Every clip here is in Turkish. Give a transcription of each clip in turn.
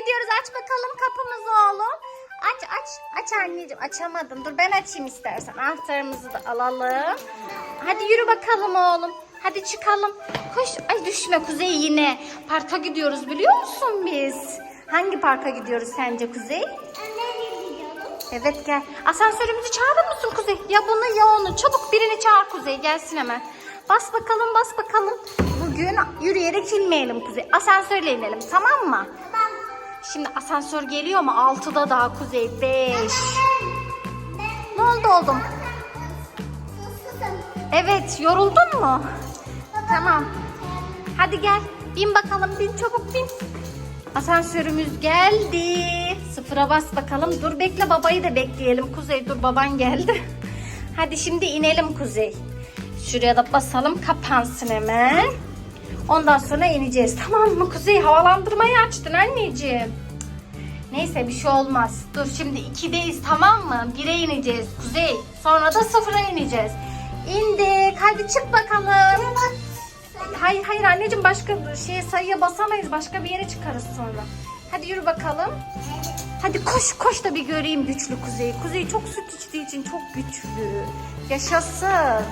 gidiyoruz. Aç bakalım kapımızı oğlum. Aç aç. Aç anneciğim. Açamadım. Dur ben açayım istersen. Anahtarımızı da alalım. Hadi yürü bakalım oğlum. Hadi çıkalım. Koş. Ay düşme Kuzey yine. Parka gidiyoruz biliyor musun biz? Hangi parka gidiyoruz sence Kuzey? Evet gel. Asansörümüzü çağırır mısın Kuzey? Ya bunu ya onu. Çabuk birini çağır Kuzey. Gelsin hemen. Bas bakalım bas bakalım. Bugün yürüyerek inmeyelim Kuzey. Asansörle inelim tamam mı? Şimdi asansör geliyor mu? 6'da daha Kuzey 5. Ne oldu oğlum? Evet yoruldun mu? Tamam. Hadi gel. Bin bakalım bin çabuk bin. Asansörümüz geldi. Sıfıra bas bakalım. Dur bekle babayı da bekleyelim. Kuzey dur baban geldi. Hadi şimdi inelim Kuzey. Şuraya da basalım kapansın hemen. Ondan sonra ineceğiz. Tamam mı Kuzey? Havalandırmayı açtın anneciğim. Neyse bir şey olmaz. Dur şimdi ikideyiz tamam mı? Bire ineceğiz Kuzey. Sonra da sıfıra ineceğiz. İndik. Hadi çık bakalım. Hayır hayır anneciğim başka şeye sayıya basamayız. Başka bir yere çıkarız sonra. Hadi yürü bakalım. Hadi koş koş da bir göreyim güçlü Kuzey. Kuzey çok süt içtiği için çok güçlü. Yaşasın.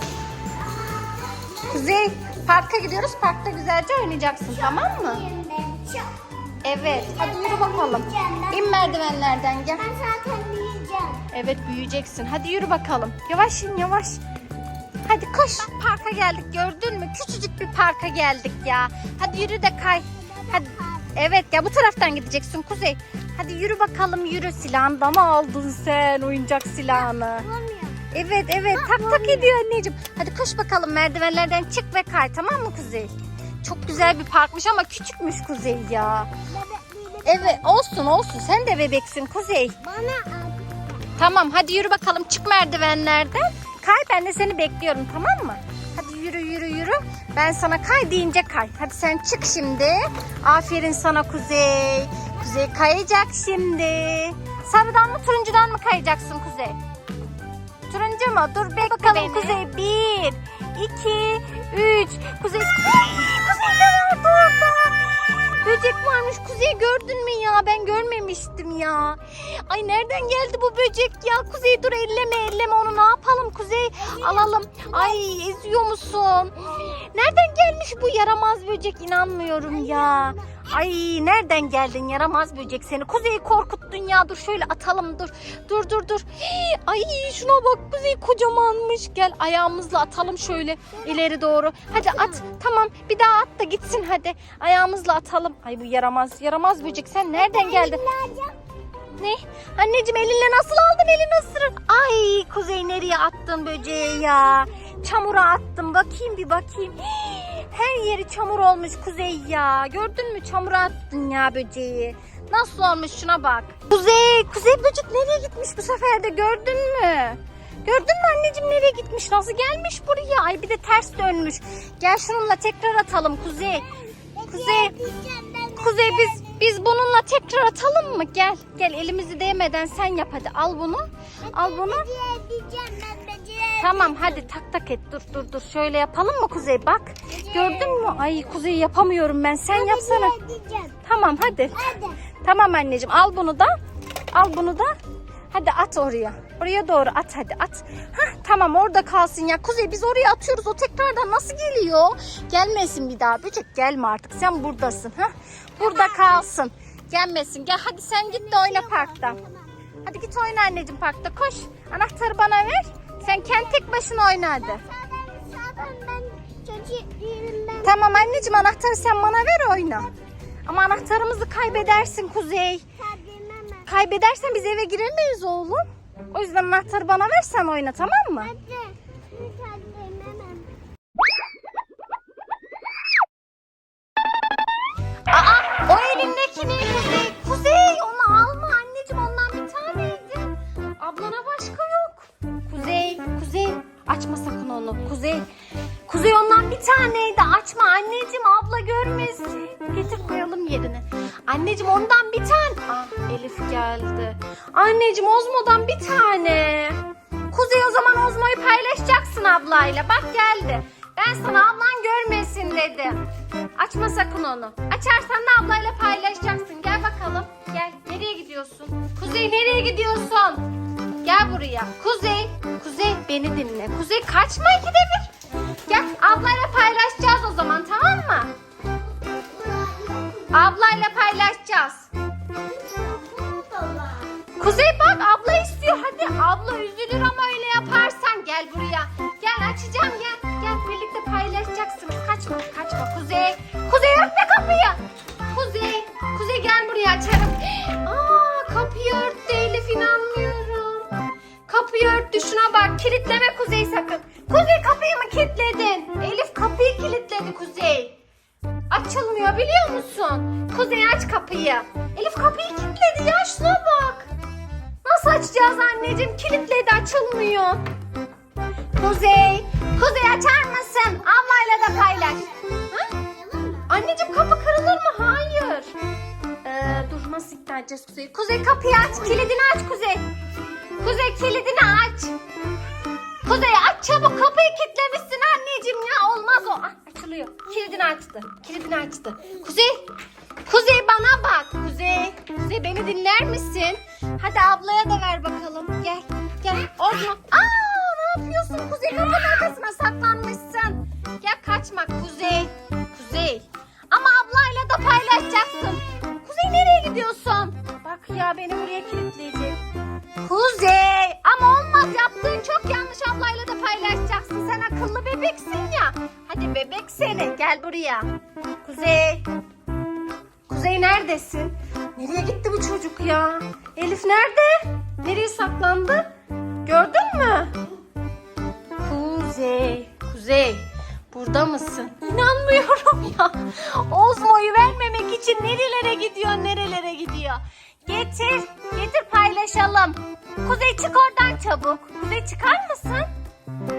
Kuzey parka gidiyoruz. Parkta güzelce oynayacaksın tamam mı? Evet. Hadi yürü bakalım. İn merdivenlerden gel. Ben zaten büyüyeceğim. Evet büyüyeceksin. Hadi yürü bakalım. Yavaş in yavaş. Hadi koş. Parka geldik gördün mü? Küçücük bir parka geldik ya. Hadi yürü de kay. Hadi. Evet ya bu taraftan gideceksin Kuzey. Hadi yürü bakalım yürü. Silahını da mı aldın sen oyuncak silahını? Bulamıyorum. Evet evet tak tak ediyor anneciğim. Hadi koş bakalım merdivenlerden çık ve kay tamam mı Kuzey? Çok güzel bir parkmış ama küçükmüş Kuzey ya. Evet olsun olsun sen de bebeksin Kuzey. Bana. Tamam hadi yürü bakalım çık merdivenlerden. Kay ben de seni bekliyorum tamam mı? Hadi yürü yürü yürü. Ben sana kay deyince kay. Hadi sen çık şimdi. Aferin sana Kuzey. Kuzey kayacak şimdi. Sarıdan mı turuncudan mı kayacaksın Kuzey? Turuncu mu? Dur bek bakalım Kuzey. Bir, iki, üç. Kuzey. Kuzey ne vardı orada? Böcek varmış. Kuzey gördün mü ya? Ben görmemiştim ya. Ay nereden geldi bu böcek ya? Kuzey dur elleme elleme onu ne yapalım Kuzey? Alalım. Ay eziyor musun? Nereden gelmiş bu yaramaz böcek? İnanmıyorum ya. Ay nereden geldin yaramaz böcek seni? Kuzey korkuttun ya. Dur şöyle atalım dur. Dur dur dur. Hii, Ay şuna bak Kuzey kocamanmış. Gel ayağımızla atalım şöyle ileri doğru. Hadi at. Tamam bir daha at da gitsin hadi. Ayağımızla atalım. Ay bu yaramaz yaramaz böcek sen nereden geldin? Ne? Anneciğim elinle nasıl aldın elini ısırır? Ay Kuzey nereye attın böceği ya? Çamura attım bakayım bir bakayım. Hii, Her yeri çamur olmuş Kuzey ya. Gördün mü çamura attın ya böceği. Nasıl olmuş şuna bak. Kuzey, Kuzey böcek nereye gitmiş bu sefer de gördün mü? Gördün mü anneciğim nereye gitmiş? Nasıl gelmiş buraya? Ay bir de ters dönmüş. Gel şununla tekrar atalım Kuzey. Kuzey, Kuzey biz biz bununla tekrar atalım mı? Gel. Gel elimizi değmeden sen yap hadi. Al bunu. Al bunu. Tamam hadi tak tak et. Dur dur dur. Şöyle yapalım mı Kuzey? Bak. Gördün mü? Ay Kuzey yapamıyorum ben. Sen yapsana. Tamam hadi. Hadi. Tamam anneciğim. Al bunu da. Al bunu da. Hadi at oraya. Oraya doğru at hadi at. Hah tamam orada kalsın ya. Kuzey biz oraya atıyoruz. O tekrardan nasıl geliyor? Gelmesin bir daha. Böcek gelme artık. Sen buradasın. Hah. Burada kalsın. Gelmesin. Gel hadi sen git de oyna parkta. Hadi git oyna anneciğim parkta. Koş. Anahtarı bana ver. Sen kendi tek başına oyna hadi. Tamam anneciğim anahtarı sen bana ver oyna. Ama anahtarımızı kaybedersin Kuzey. Kaybedersen biz eve giremeyiz oğlum. O yüzden anahtarı bana versen oyna tamam mı? Hadi. Kuzey. Kuzey ondan bir taneydi. Açma anneciğim abla görmesin. Getir koyalım yerine. Anneciğim ondan bir tane. Ah Elif geldi. Anneciğim Ozmo'dan bir tane. Kuzey o zaman Ozmo'yu paylaşacaksın ablayla. Bak geldi. Ben sana ablan görmesin dedim. Açma sakın onu. Açarsan da ablayla paylaşacaksın. Gel bakalım. Gel. Nereye gidiyorsun? Kuzey nereye gidiyorsun? Gel buraya. Kuzey. Kuzey beni dinle. Kuzey kaçma ikide bir. Kilitleme Kuzey sakın. Kuzey kapıyı mı kilitledin? Elif kapıyı kilitledi Kuzey. Açılmıyor biliyor musun? Kuzey aç kapıyı. Elif kapıyı kilitledi ya şuna bak. Nasıl açacağız anneciğim? Kilitledi açılmıyor. Kuzey. Kuzey açar mısın? Ablayla da paylaş. Ha? Anneciğim kapı kırılır mı? Hayır. Ee, dur nasıl ikna edeceğiz Kuzey? Kuzey kapıyı aç. Kilidini aç Kuzey. Kuzey kilidini aç. Çabuk kapıyı kilitlemişsin anneciğim ya olmaz o. Ah, açılıyor. Kilidini açtı. Kilidini açtı. Kuzey. Kuzey bana bak. Kuzey. Kuzey beni dinler misin? Hadi ablaya da ver bakalım. Gel. Gel. Orada. Aa ne yapıyorsun? Kuzey kapının arkasına saklanmışsın. Gel kaçma Kuzey. Kuzey. Ama ablayla da paylaşacaksın. Kuzey nereye gidiyorsun? Bak ya beni buraya kilitleyecek. Gel buraya. Kuzey. Kuzey neredesin? Nereye gitti bu çocuk ya? Elif nerede? Nereye saklandı? Gördün mü? Kuzey. Kuzey. Burada mısın? İnanmıyorum ya. Ozmo'yu vermemek için nerelere gidiyor, nerelere gidiyor. Getir, getir paylaşalım. Kuzey çık oradan çabuk. Kuzey çıkar mısın?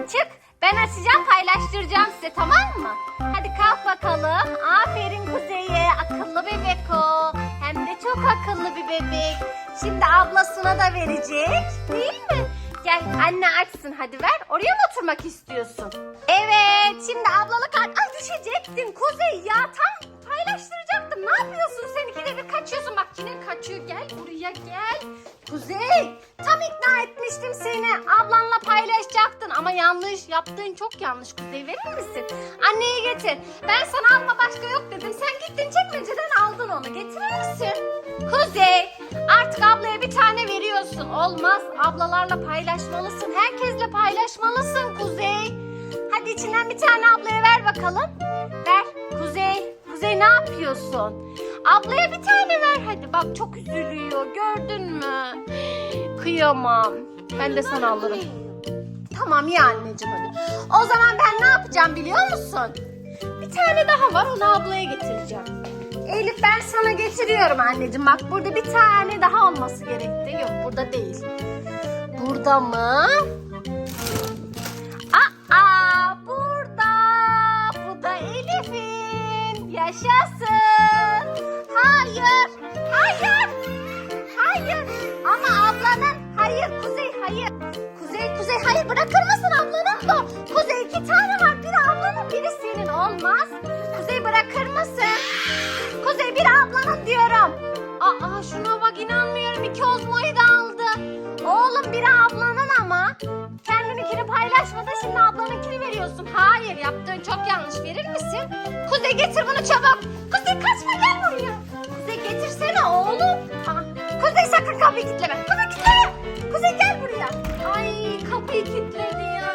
Çık. Ben açacağım, paylaştıracağım size tamam mı? Hadi kalk bakalım. Aferin Kuzey'e. Akıllı bebek o. Hem de çok akıllı bir bebek. Şimdi ablasına da verecek. Değil mi? Gel anne açsın hadi ver. Oraya mı oturmak istiyorsun? Evet şimdi ablalık ay düşecektin Kuzey ya tam kaçıyor gel buraya gel. Kuzey tam ikna etmiştim seni ablanla paylaşacaktın ama yanlış yaptığın çok yanlış Kuzey verir misin? Anneyi getir ben sana alma başka yok dedim sen gittin çekmeceden aldın onu getirir misin? Kuzey artık ablaya bir tane veriyorsun olmaz ablalarla paylaşmalısın herkesle paylaşmalısın Kuzey. Hadi içinden bir tane ablaya ver bakalım. Ver Kuzey. Kuzey ne yapıyorsun? Ablaya bir tane ver. Bak çok üzülüyor. Gördün mü? Kıyamam. Ben de sana alırım. Tamam ya anneciğim hadi. O zaman ben ne yapacağım biliyor musun? Bir tane daha var onu ablaya getireceğim. Elif ben sana getiriyorum anneciğim. Bak burada bir tane daha olması gerekti. Yok burada değil. Burada mı? Hayır Kuzey hayır. Kuzey Kuzey hayır bırakır mısın ablanın bu? Kuzey iki tane var. Biri ablanın biri senin. Olmaz. Kuzey bırakır mısın? Kuzey biri ablanın diyorum. Aa şuna bak inanmıyorum. İki ozmoyu da aldı. Oğlum biri ablanın ama. Kendininkini paylaşmadan şimdi ablanınkini veriyorsun. Hayır yaptığın çok yanlış. Verir misin? Kuzey getir bunu çabuk. Kuzey kaçma gel buraya. Kuzey getirsene oğlum. Aa, Kuzey sakın kapıyı kilitleme. Kuzey Kuzey gel buraya. Ay kapıyı kilitledi ya.